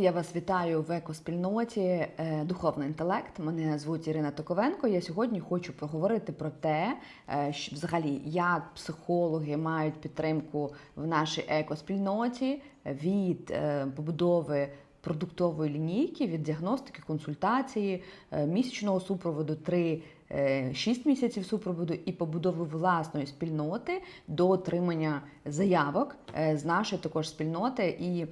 Я вас вітаю в екоспільноті е, Духовний інтелект. Мене звуть Ірина Токовенко. Я сьогодні хочу поговорити про те, е, що взагалі як психологи мають підтримку в нашій екоспільноті від е, побудови продуктової лінійки, від діагностики, консультації, місячного супроводу 3 6 місяців супроводу і побудови власної спільноти до отримання заявок е, з нашої також спільноти і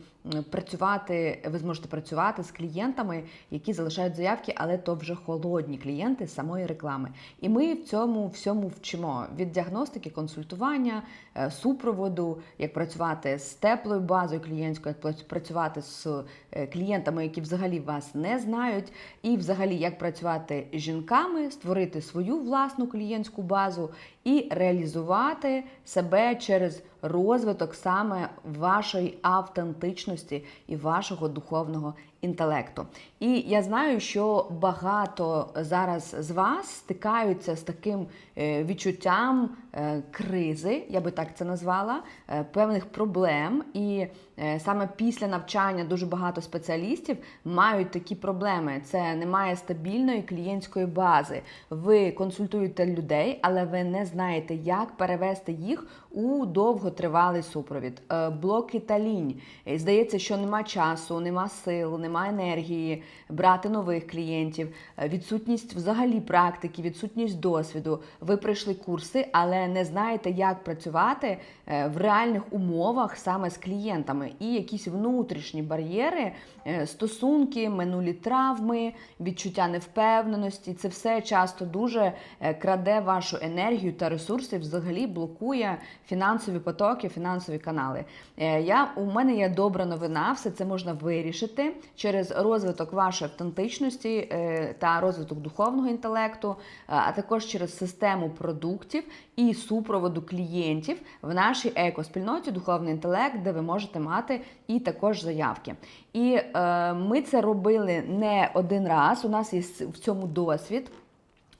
працювати. Ви зможете працювати з клієнтами, які залишають заявки, але то вже холодні клієнти самої реклами. І ми в цьому всьому вчимо від діагностики, консультування, е, супроводу, як працювати з теплою базою клієнтською, як працювати з е, клієнтами, які взагалі вас не знають, і взагалі як працювати з жінками, створити свою власну клієнтську базу і реалізувати себе через розвиток саме вашої автентичності і вашого духовного інтелекту. І я знаю, що багато зараз з вас стикаються з таким е, відчуттям е, кризи, я би так це назвала, е, певних проблем. І саме після навчання дуже багато спеціалістів мають такі проблеми. Це немає стабільної клієнтської бази. Ви консультуєте людей, але ви не знаєте, як перевести їх у довготривалий супровід. Блоки та лінь. Здається, що нема часу, нема сил, нема енергії брати нових клієнтів, е, відсутність взагалі практики, відсутність досвіду. Ви пройшли курси, але не знаєте, як працювати е, в реальних умовах саме з клієнтами. І якісь внутрішні бар'єри, е, стосунки, минулі травми, відчуття невпевненості. Це все часто дуже краде вашу енергію та ресурси, взагалі блокує фінансові потоки, фінансові канали. Я у мене є добра новина, все це можна вирішити через розвиток вашої автентичності е, та розвиток духовного інтелекту, е, а також через систему продуктів і супроводу клієнтів в нашій екоспільноті Духовний інтелект, де ви можете мати і також заявки. І е, ми це робили не один раз. У нас є в цьому досвід.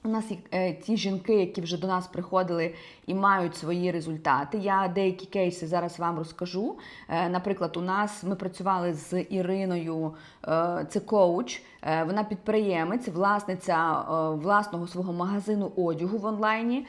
У нас е, ті жінки, які вже до нас приходили і мають свої результати. Я деякі кейси зараз вам розкажу. Е, наприклад, у нас ми працювали з Іриною, е, це коуч, е, вона підприємець, власниця власного свого магазину одягу в онлайні.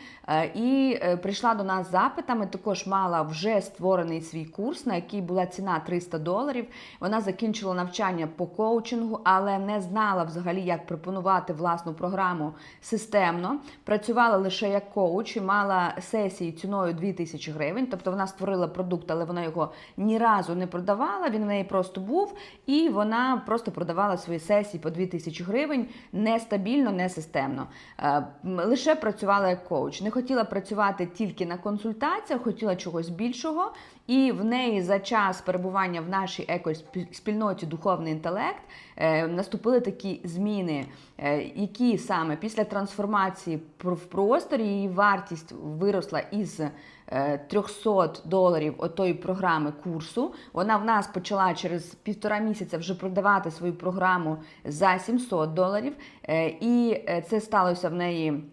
І прийшла до нас з запитами. Також мала вже створений свій курс, на який була ціна 300 доларів. Вона закінчила навчання по коучингу, але не знала взагалі, як пропонувати власну програму системно. Працювала лише як коуч і мала сесії ціною 2000 гривень. Тобто вона створила продукт, але вона його ні разу не продавала. Він в неї просто був, і вона просто продавала свої сесії по 2000 гривень нестабільно, не системно. Е, Лише працювала як коуч. Не хотіла працювати тільки на консультаціях, хотіла чогось більшого. І в неї за час перебування в нашій екоспільноті духовний інтелект е, наступили такі зміни, е, які саме після трансформації в просторі її вартість виросла із е, 300 доларів отої програми курсу. Вона в нас почала через півтора місяця вже продавати свою програму за 700 доларів. Е, І е, це сталося в неї.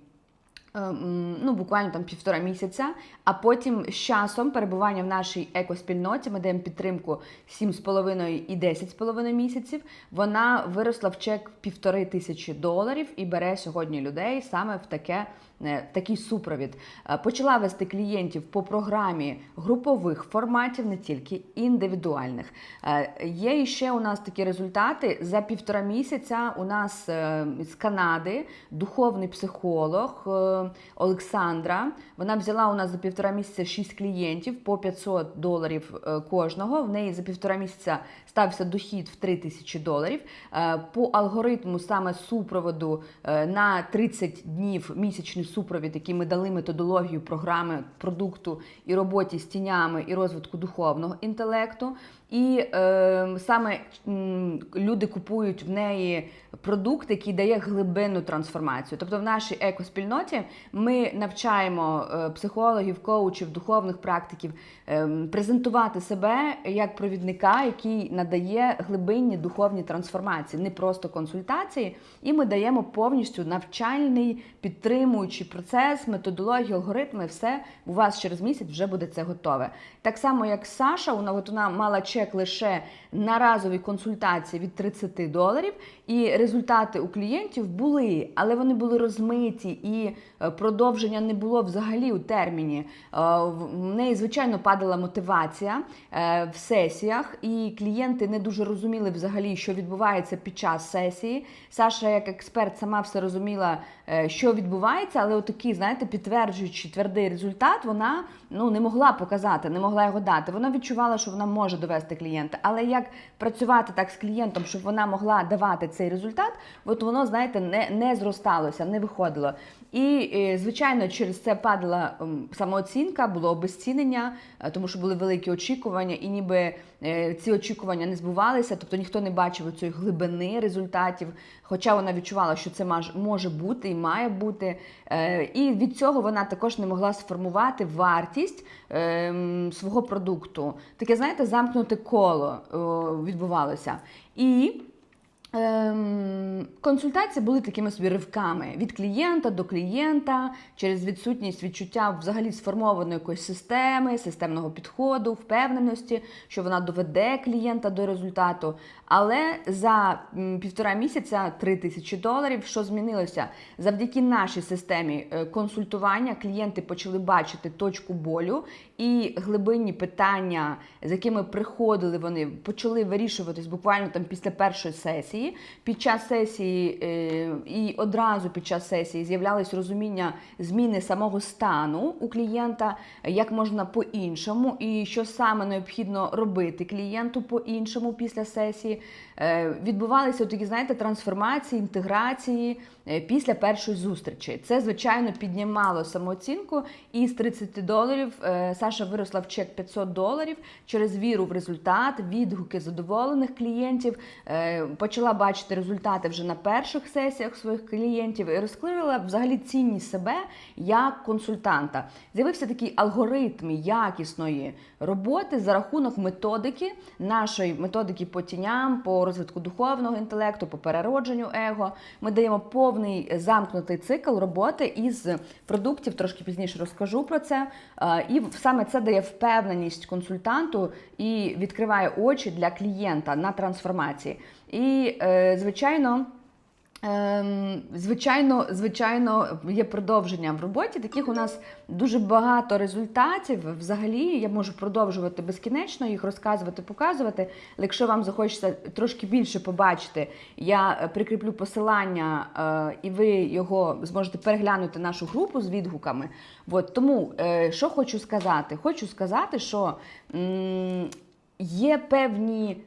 Ем, Ну, буквально там півтора місяця, а потім з часом перебування в нашій екоспільноті, ми даємо підтримку 7,5 і 10,5 місяців. Вона виросла в чек півтори тисячі доларів і бере сьогодні людей саме в таке. е, Такий супровід Е, почала вести клієнтів по програмі групових форматів, не тільки індивідуальних. Е, Є ще у нас такі результати за півтора місяця. У нас з Канади духовний психолог е, Олександра. Вона взяла у нас за півтора місяця 6 клієнтів по 500 доларів е, кожного. В неї за півтора місяця стався дохід в 3 тисячі доларів. Е, По алгоритму саме супроводу е, на 30 днів місячний супровід, який ми дали методологію програми продукту і роботі з тінями і розвитку духовного інтелекту. І е, саме люди купують в неї продукт, який дає глибинну трансформацію. Тобто в нашій екоспільноті ми навчаємо е, психологів, коучів, духовних практиків е, презентувати себе як провідника, який надає надає глибинні духовні трансформації, не просто консультації. І ми даємо повністю навчальний підтримуючий процес, методологію, алгоритми, все у вас через місяць вже буде це готове. Так само, як Саша, вона от вона мала чек лише на разові консультації від 30 доларів, і результати у клієнтів були, але вони були розмиті, і е, продовження не було взагалі у терміні. Е, В неї, звичайно, падала мотивація е, в сесіях, і клієнти не дуже розуміли взагалі, що відбувається під час сесії. Саша, як експерт, сама все розуміла, що відбувається, але отакий, знаєте, підтверджуючи твердий результат, вона ну не могла показати, не могла його дати. Вона відчувала, що вона може довести клієнта. Але як працювати так з клієнтом, щоб вона могла давати цей результат, от воно, знаєте, не, не зросталося, не виходило. І, е, звичайно, через це падала самооцінка, було обезцінення, е, тому що були великі очікування, і ніби е, ці очікування не збувалися, тобто ніхто не бачив цієї глибини результатів. Хоча вона відчувала, що це може бути має бути. Е, І від цього вона також не могла сформувати вартість ем, свого продукту. Таке, знаєте, замкнуте коло відбувалося. І Ем, консультації були такими собі ривками від клієнта до клієнта через відсутність відчуття взагалі сформованої якоїсь системи, системного підходу, впевненості, що вона доведе клієнта до результату. Але за півтора місяця 3 тисячі доларів, що змінилося завдяки нашій системі е, консультування, клієнти почали бачити точку болю і глибинні питання, з якими приходили вони, почали вирішуватись буквально там після першої сесії. Під час сесії е, і одразу під час сесії з'являлось розуміння зміни самого стану у клієнта, як можна по-іншому, і що саме необхідно робити клієнту по-іншому після сесії. Е, Відбувалися такі, знаєте, трансформації, інтеграції е, після першої зустрічі. Це, звичайно, піднімало самооцінку. І з 30 доларів е, Саша виросла в чек 500 доларів через віру в результат, відгуки задоволених клієнтів. Почала бачити результати вже на перших сесіях своїх клієнтів і розкрила взагалі цінність себе як консультанта. З'явився такий алгоритм якісної роботи за рахунок методики, нашої методики по тіням, по розвитку духовного інтелекту, по переродженню его. Ми даємо повний замкнутий цикл роботи із продуктів. Трошки пізніше розкажу про це. Е, І саме це дає впевненість консультанту і відкриває очі для клієнта на трансформації. І, е, звичайно. Ем, Звичайно, звичайно, є продовження в роботі. Таких у нас дуже багато результатів. Взагалі, я можу продовжувати безкінечно їх розказувати, показувати. Але якщо вам захочеться трошки більше побачити, я е, прикріплю посилання, е, і ви його зможете переглянути нашу групу з відгуками. От, тому е, що хочу сказати? Хочу сказати, що є певні.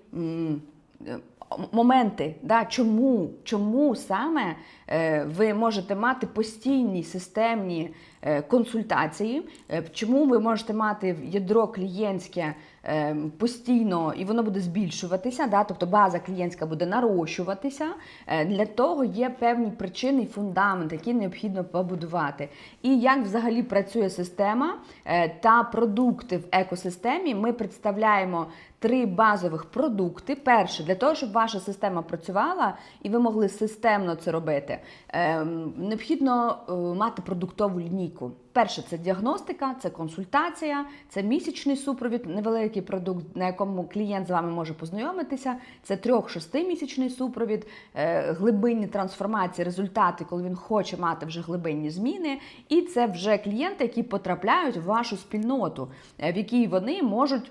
Моменти, да, чому, чому саме е, ви можете мати постійні системні е, консультації, е, чому ви можете мати ядро клієнтське постійно і воно буде збільшуватися, да, тобто база клієнтська буде нарощуватися. Е, для того є певні причини і фундамент, які необхідно побудувати. І як взагалі працює система е, та продукти в екосистемі, ми представляємо три базових продукти. Перше, для того, щоб ваша система працювала і ви могли системно це робити, ем, необхідно е, мати продуктову лінійку. Перше, це діагностика, це консультація, це місячний супровід, невеликий продукт, на якому клієнт з вами може познайомитися. Це трьох-шестимісячний супровід, е, глибинні трансформації, результати, коли він хоче мати вже глибинні зміни. І це вже клієнти, які потрапляють в вашу спільноту, е, в якій вони можуть.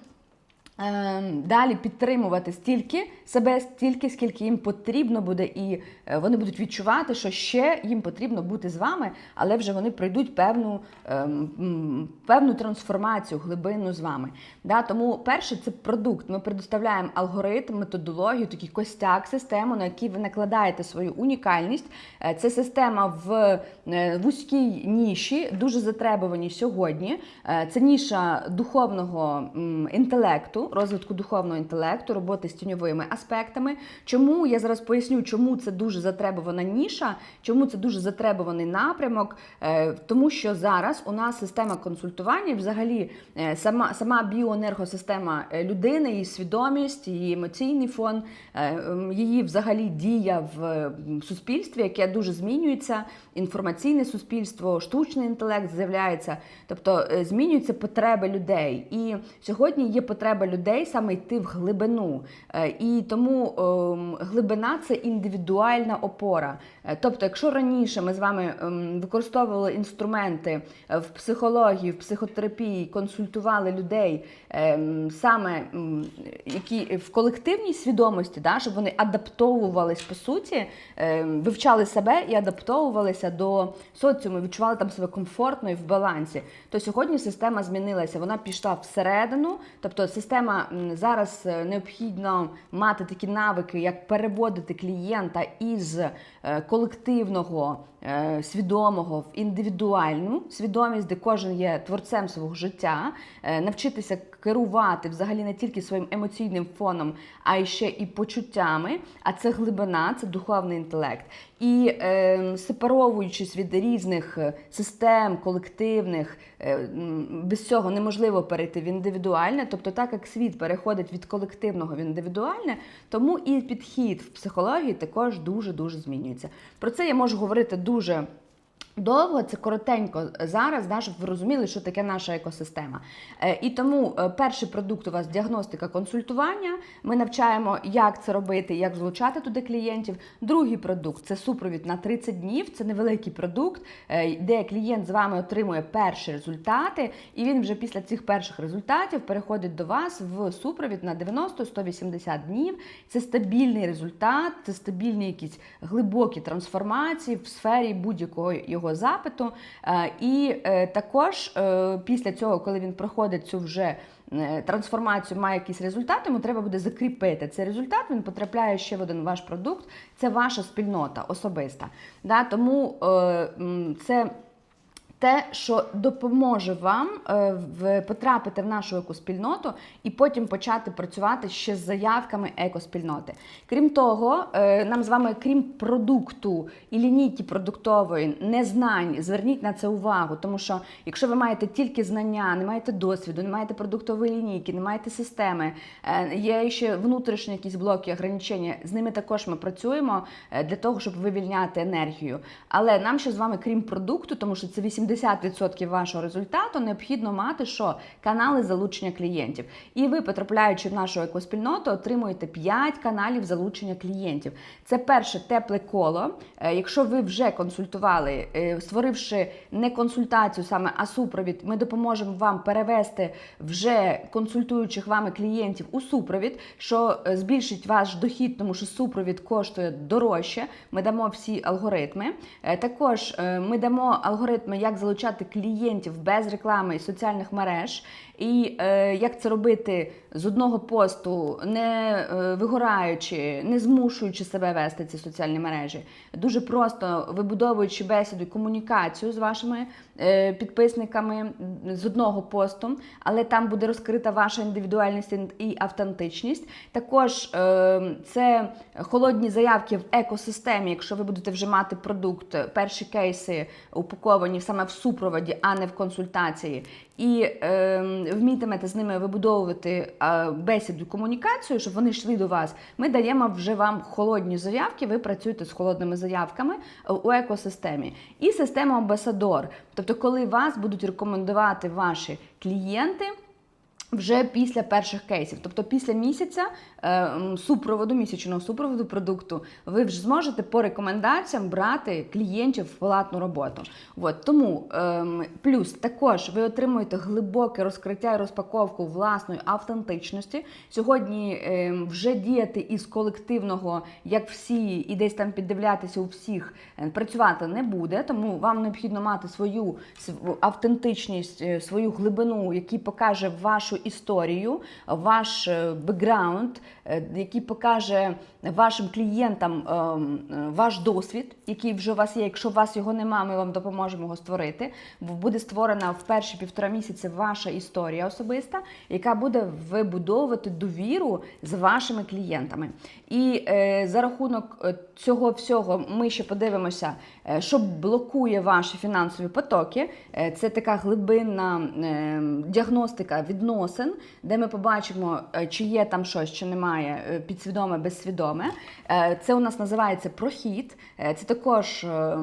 Ем, Далі підтримувати стільки себе, стільки, скільки їм потрібно буде, і е, вони будуть відчувати, що ще їм потрібно бути з вами, але вже вони пройдуть певну, ем, певну трансформацію, глибину з вами. Да? Тому перше це продукт. Ми предоставляємо алгоритм, методологію, такий костяк, систему, на який ви накладаєте свою унікальність. Е, Це система в е, вузькій ніші, дуже затребувані сьогодні. Це ніша духовного інтелекту. Розвитку духовного інтелекту, роботи з тіньовими аспектами. Чому я зараз поясню, чому це дуже затребувана ніша, чому це дуже затребуваний напрямок, Е, тому що зараз у нас система консультування, взагалі е, сама сама біоенергосистема е, людини, її свідомість, її емоційний фон, її взагалі дія в суспільстві, яке дуже змінюється. Інформаційне суспільство, штучний інтелект з'являється, тобто змінюються потреби людей. І сьогодні є потреба людей саме йти в глибину. Е, І тому ем, глибина це індивідуальна опора. Е, Тобто, якщо раніше ми з вами ем, використовували інструменти е, в психології, в психотерапії, консультували людей ем, саме які в колективній свідомості, да, щоб вони адаптовувались по суті, ем, вивчали себе і адаптовувалися до соціуму, відчували там себе комфортно і в балансі. То сьогодні система змінилася, вона пішла всередину. Тобто, система зараз е, необхідно мати такі навики, як переводити клієнта із е, колективного, свідомого в індивідуальну свідомість, де кожен є творцем свого життя, е, навчитися керувати взагалі не тільки своїм емоційним фоном, а й ще і почуттями. А це глибина, це духовний інтелект. І е, сепаровуючись від різних е, систем, колективних, е, без цього неможливо перейти в індивідуальне. Тобто, так як світ переходить від колективного в індивідуальне, тому і підхід в психології також дуже дуже змінюється. Про це я можу говорити дуже. Довго це коротенько зараз, да, щоб ви розуміли, що таке наша екосистема. Е, і тому е, перший продукт у вас діагностика консультування. Ми навчаємо, як це робити, як залучати туди клієнтів. Другий продукт це супровід на 30 днів. Це невеликий продукт, е, де клієнт з вами отримує перші результати, і він вже після цих перших результатів переходить до вас в супровід на 90-180 днів. Це стабільний результат, це стабільні якісь глибокі трансформації в сфері будь-якого його запиту. Е, І е, також е, після цього, коли він проходить цю вже трансформацію, має якісь результати, йому треба буде закріпити цей результат. Він потрапляє ще в один ваш продукт. Це ваша спільнота особиста. Тому це. Те, що допоможе вам е, потрапити в нашу екоспільноту і потім почати працювати ще з заявками екоспільноти. Крім того, е, нам з вами, крім продукту і лінійки продуктової, не знань, зверніть на це увагу, тому що якщо ви маєте тільки знання, не маєте досвіду, не маєте продуктової лінійки, не маєте системи, е, є ще внутрішні якісь блоки, ограничення, з ними також ми працюємо для того, щоб вивільняти енергію. Але нам ще з вами, крім продукту, тому що це 80% вашого результату, необхідно мати що канали залучення клієнтів. І ви, потрапляючи в нашу екоспільноту, отримуєте 5 каналів залучення клієнтів. Це перше тепле коло. Е, Якщо ви вже консультували, е, створивши не консультацію саме, а супровід, ми допоможемо вам перевести вже консультуючих вами клієнтів у супровід, що е, збільшить ваш дохід, тому що супровід коштує дорожче. Ми дамо всі алгоритми. Також ми дамо алгоритми, як залучати клієнтів без реклами і соціальних мереж, і е, як це робити з одного посту, не е, вигораючи, не змушуючи себе вести ці соціальні мережі. Дуже просто вибудовуючи бесіду і комунікацію з вашими е, підписниками з одного посту, але там буде розкрита ваша індивідуальність і автентичність. Також е, це холодні заявки в екосистемі, якщо ви будете вже мати продукт, перші кейси упаковані саме в супроводі, а не в консультації. І е, вмітимете з ними вибудовувати е, бесіду, комунікацію, щоб вони йшли до вас. Ми даємо вже вам холодні заявки. Ви працюєте з холодними заявками е, у екосистемі. І система Амбасадор. Тобто, коли вас будуть рекомендувати ваші клієнти. Вже після перших кейсів, тобто після місяця е, супроводу, місячного супроводу продукту, ви вже зможете по рекомендаціям брати клієнтів в платну роботу. От, тому ем, плюс також ви отримуєте глибоке розкриття і розпаковку власної автентичності. Сьогодні ем, вже діяти із колективного, як всі, і десь там піддивлятися у всіх, е, працювати не буде. Тому вам необхідно мати свою св- автентичність, е, свою глибину, який покаже вашу історію, ваш е, бекграунд, який покаже вашим клієнтам ем, е, ваш досвід, який вже у вас є. Якщо у вас його немає, ми вам допоможемо його створити. Буде створена в перші півтора місяці ваша історія особиста, яка буде вибудовувати довіру з вашими клієнтами. І е, за рахунок е, цього всього ми ще подивимося, е, що блокує ваші фінансові потоки. Е, Це така глибинна е, діагностика відносин, де ми побачимо, е, чи є там щось, чи немає, е, підсвідоме, безсвідоме. Е, Це у нас називається прохід. Е, Це також е, е,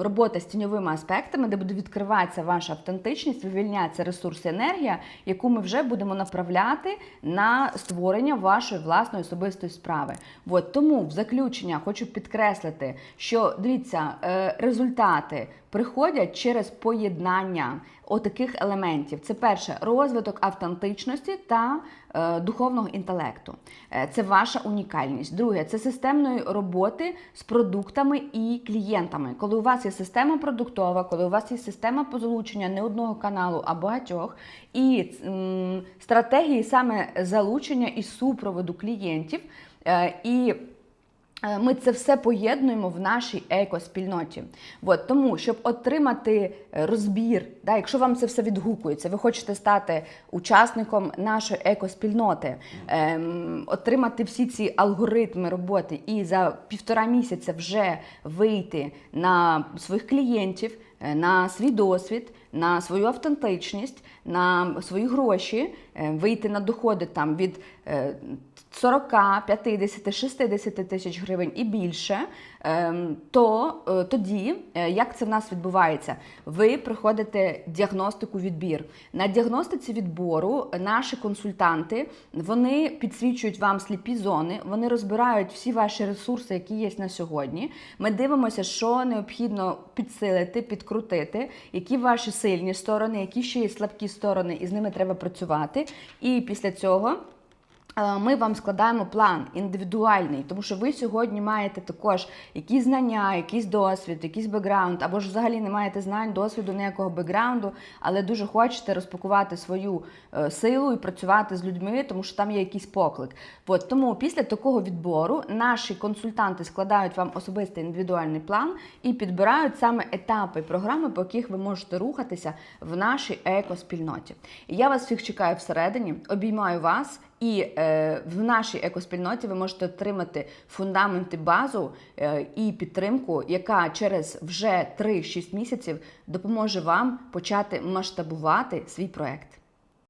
робота з тіньовими аспектами, де буде відкриватися ваша автентичність, вивільняться ресурси, енергія, яку ми вже будемо направляти на створення вашої власної особистої справи. От тому в заключення хочу підкреслити, що дивіться, е, результати приходять через поєднання отаких елементів. Це перше розвиток автентичності та е, духовного інтелекту. Е, Це ваша унікальність. Друге, це системної роботи з продуктами і клієнтами. Коли у вас є система продуктова, коли у вас є система позалучення не одного каналу, а багатьох, і м, стратегії саме залучення і супроводу клієнтів. Е, І ми це все поєднуємо в нашій екоспільноті. От, тому, щоб отримати е, розбір, да, якщо вам це все відгукується, ви хочете стати учасником нашої екоспільноти, ем, отримати всі ці алгоритми роботи і за півтора місяця вже вийти на своїх клієнтів, е, на свій досвід, на свою автентичність, на свої гроші, е, вийти на доходи там від е, 40, 50, 60 тисяч гривень і більше, ем, то е, тоді, е, як це в нас відбувається? Ви проходите діагностику відбір. На діагностиці відбору наші консультанти вони підсвічують вам сліпі зони, вони розбирають всі ваші ресурси, які є на сьогодні. Ми дивимося, що необхідно підсилити, підкрутити, які ваші сильні сторони, які ще є слабкі сторони, і з ними треба працювати. І після цього. Ми вам складаємо план індивідуальний, тому що ви сьогодні маєте також якісь знання, якийсь досвід, якийсь бекграунд, або ж взагалі не маєте знань, досвіду, ніякого бекграунду, але дуже хочете розпакувати свою е, силу і працювати з людьми, тому що там є якийсь поклик. От тому після такого відбору наші консультанти складають вам особистий індивідуальний план і підбирають саме етапи програми, по яких ви можете рухатися в нашій екоспільноті. І я вас всіх чекаю всередині, обіймаю вас. І е, в нашій екоспільноті ви можете отримати фундаменти, базу е, і підтримку, яка через вже 3-6 місяців допоможе вам почати масштабувати свій проект.